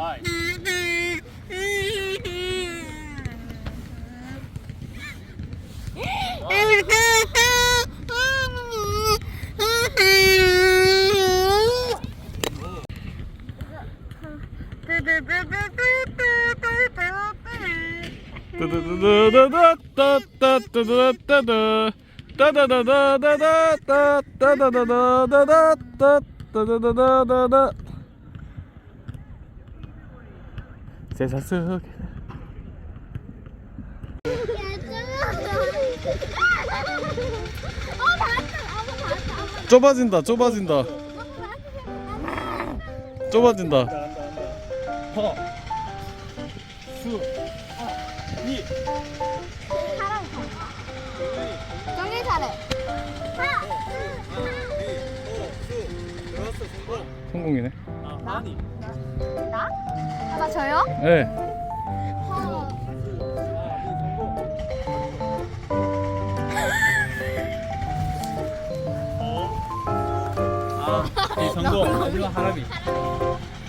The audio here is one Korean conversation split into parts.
Nice. 세상 속. 좁아진다 좁아진다. 좁아진다. 성공이네. 나? 나? 나? 나 저요? 네 아, 비 성공. 마지막 하람이.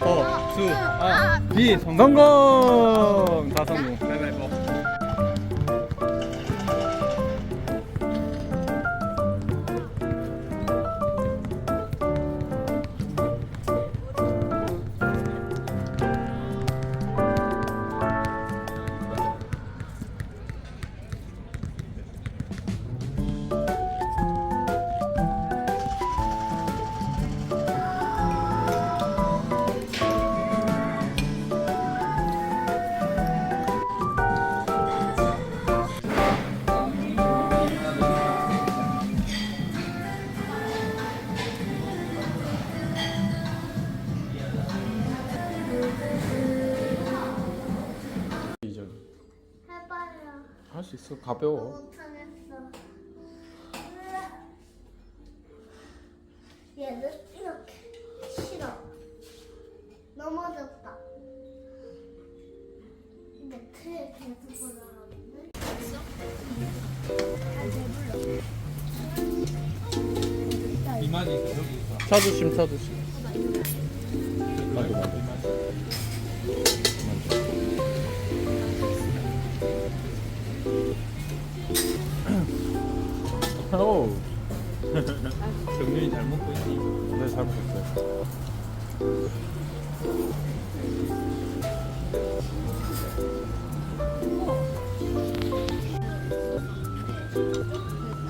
어, 수, 아, 비 성공. 성공 다 성공 가위바위보. 할 수 있어 가벼워 못하겠어. 얘는 이렇게 싫어. 넘어졌다. 근데 트에 계속 올라가는데. 이만이 여기 있어. 차주심 차주심 살고 있어요.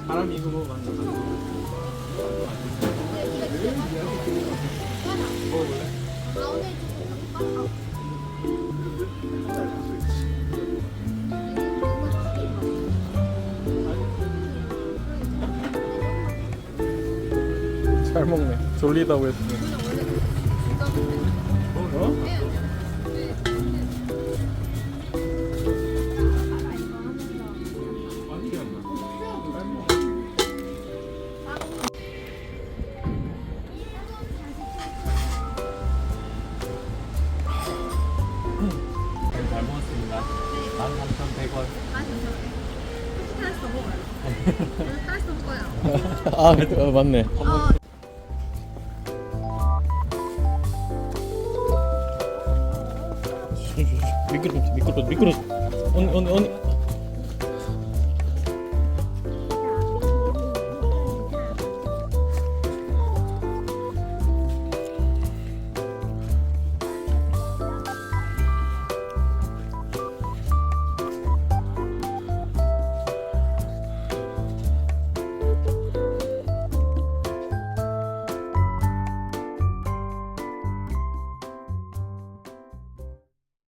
바람이 이거 뭐 만나. 먹어볼래? 잘 먹네. 졸리다고 했더니. 어? 잘 먹었습니다. 13,100원. 아, 어, 맞네. 미 미끄러, 미끄러. 언니, 언니, 언니.